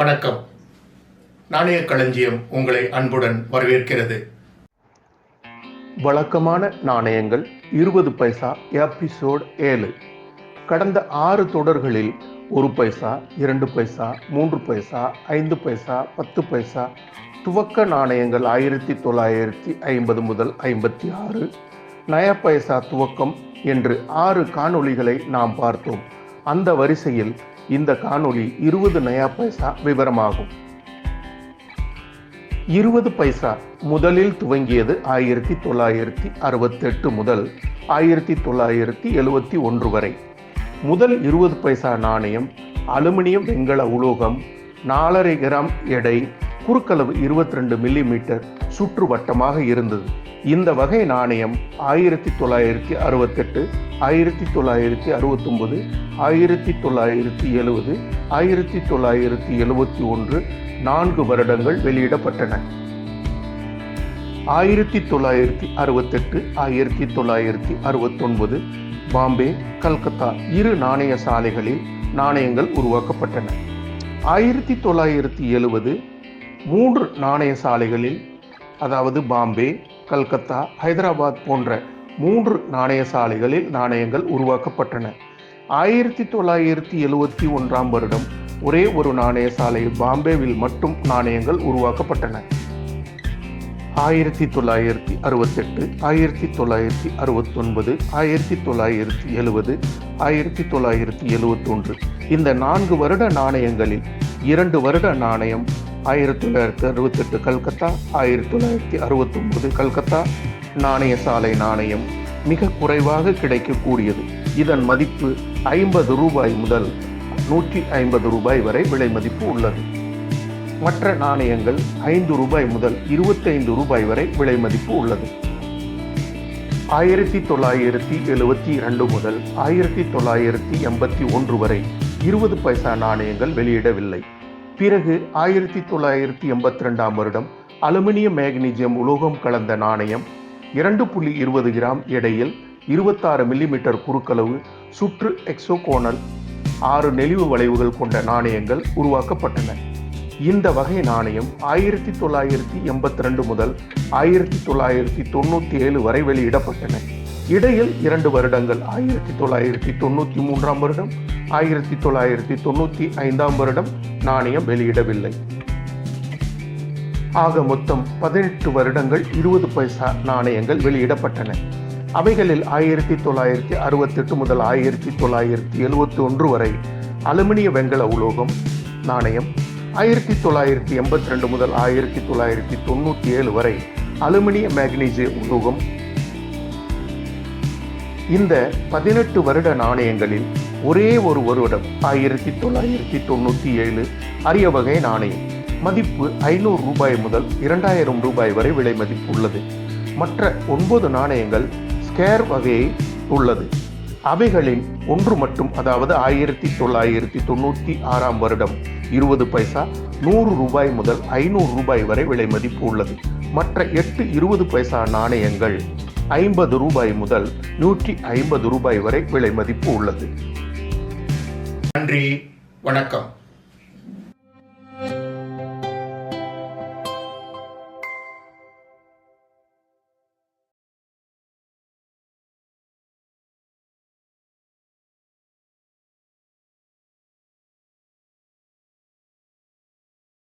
வணக்கம். நாணய களஞ்சியம் உங்களை அன்புடன் வரவேற்கிறது. வழக்கமான நாணயங்கள் இருபது பைசா எபிசோட் ஏழு. கடந்த ஆறு தொடர்களில் ஒரு பைசா இரண்டு பைசா மூன்று பைசா ஐந்து பைசா பத்து பைசா துவக்க நாணயங்கள் ஆயிரத்தி தொள்ளாயிரத்தி ஐம்பது முதல் ஐம்பத்தி ஆறு நய பைசா துவக்கம் என்று ஆறு காணொளிகளை நாம் பார்த்தோம். அந்த வரிசையில் இந்த காணொளி இருபது நயா பைசா விவரமாகும். இருபது பைசா முதலில் துவங்கியது ஆயிரத்தி தொள்ளாயிரத்தி அறுபத்தெட்டு முதல் ஆயிரத்தி தொள்ளாயிரத்தி எழுவத்தி ஒன்று வரை. முதல் இருபது பைசா நாணயம் அலுமினியம் வெண்கல உலோகம் நாலரை கிராம் எடை குறுக்களவு இருபத்தி ரெண்டு மில்லிமீட்டர் சுற்றுவட்டமாக இருந்தது. இந்த வகை நாணயம் ஆயிரத்தி தொள்ளாயிரத்தி அறுபத்தெட்டு ஆயிரத்தி தொள்ளாயிரத்தி அறுபத்தொம்பது ஆயிரத்தி தொள்ளாயிரத்தி எழுவது ஆயிரத்தி தொள்ளாயிரத்தி எழுபத்தி ஒன்று நான்கு வருடங்கள் வெளியிடப்பட்டன. ஆயிரத்தி தொள்ளாயிரத்தி அறுபத்தெட்டு ஆயிரத்தி தொள்ளாயிரத்தி அறுபத்தொன்பது பாம்பே கல்கத்தா இரு நாணய சாலைகளில் நாணயங்கள் உருவாக்கப்பட்டன. ஆயிரத்தி தொள்ளாயிரத்தி எழுவது மூன்று நாணய சாலைகளில் அதாவது பாம்பே கல்கத்தா ஹைதராபாத் போன்ற மூன்று நாணய சாலைகளில் நாணயங்கள் உருவாக்கப்பட்டன. ஆயிரத்தி தொள்ளாயிரத்தி எழுவத்தி ஒன்றாம் வருடம் ஒரே ஒரு நாணய சாலை பாம்பேவில் மட்டும் நாணயங்கள் உருவாக்கப்பட்டன. ஆயிரத்தி தொள்ளாயிரத்தி அறுபத்தெட்டு ஆயிரத்தி தொள்ளாயிரத்தி அறுபத்தொன்பது ஆயிரத்தி தொள்ளாயிரத்தி எழுவது ஆயிரத்தி தொள்ளாயிரத்தி எழுவத்தொன்று. இந்த நான்கு வருட நாணயங்களில் இரண்டு வருட நாணயம் ஆயிரத்தி தொள்ளாயிரத்தி அறுபத்தெட்டு கல்கத்தா ஆயிரத்தி தொள்ளாயிரத்தி அறுபத்தொன்பது கல்கத்தா நாணய சாலை நாணயம் மிக குறைவாக கிடைக்கக்கூடியது. இதன் மதிப்பு ஐம்பது ரூபாய் முதல் நூற்றி ஐம்பது ரூபாய் வரை விலை மதிப்பு உள்ளது. மற்ற நாணயங்கள் ஐந்து ரூபாய் முதல் இருபத்தைந்து ரூபாய் வரை விலை மதிப்பு உள்ளது. ஆயிரத்தி தொள்ளாயிரத்தி எழுவத்தி இரண்டு முதல் ஆயிரத்தி தொள்ளாயிரத்தி எண்பத்தி ஒன்று வரை இருபது பைசா நாணயங்கள் வெளியிடவில்லை. பிறகு ஆயிரத்தி தொள்ளாயிரத்தி எண்பத்தி ரெண்டாம் வருடம் அலுமினியம் மேக்னீசியம் உலோகம் கலந்த நாணயம் இரண்டு புள்ளி இருபது கிராம் எடையில் இருபத்தாறு மில்லிமீட்டர் குறுக்களவு சுற்று எக்ஸோகோனல் ஆறு நெளிவு வளைவுகள் கொண்ட நாணயங்கள் உருவாக்கப்பட்டன. இந்த வகை நாணயம் ஆயிரத்தி தொள்ளாயிரத்தி எண்பத்தி ரெண்டு முதல் ஆயிரத்தி தொள்ளாயிரத்தி தொண்ணூற்றி ஏழு வரை வெளியிடப்பட்டன. இடையில் இரண்டு வருடங்கள் ஆயிரத்தி தொள்ளாயிரத்தி தொண்ணூற்றி மூன்றாம் வருடம் ஆயிரத்தி தொள்ளாயிரத்தி தொண்ணூற்றி ஐந்தாம் வருடம் நாணயம் வெளியிடவில்லை. ஆக மொத்தம் பதினெட்டு வருடங்கள் இருபது பைசா நாணயங்கள் வெளியிடப்பட்டன. அவைகளில் ஆயிரத்தி தொள்ளாயிரத்தி அறுபத்தெட்டு முதல் ஆயிரத்தி தொள்ளாயிரத்தி எழுபத்தி ஒன்று வரை அலுமினிய வெங்கல உலோகம் நாணயம் ஆயிரத்தி தொள்ளாயிரத்தி எண்பத்தி ரெண்டு முதல் ஆயிரத்தி தொள்ளாயிரத்தி தொண்ணூற்றி ஏழு வரை அலுமினிய மேக்னீசிய உலோகம். இந்த பதினெட்டு வருட நாணயங்களில் ஒரே ஒரு வருடம் ஆயிரத்தி தொள்ளாயிரத்தி தொண்ணூற்றி ஏழு. அரிய வகை நாணயம். மதிப்பு ஐநூறு ரூபாய் முதல் இரண்டாயிரம் ரூபாய் வரை விலை மதிப்பு உள்ளது. மற்ற ஒன்பது நாணயங்கள் ஸ்கேர் வகையை உள்ளது. அவைகளின் ஒன்று மட்டும் அதாவது ஆயிரத்தி தொள்ளாயிரத்தி தொண்ணூற்றி ஆறாம் வருடம் இருபது பைசா நூறு ரூபாய் முதல் ஐநூறு ரூபாய் வரை விலை மதிப்பு உள்ளது. மற்ற எட்டு இருபது பைசா நாணயங்கள் ஐம்பது ரூபாய் முதல் நூற்றி ஐம்பது ரூபாய் வரை விலை மதிப்பு உள்ளது. நன்றி வணக்கம்.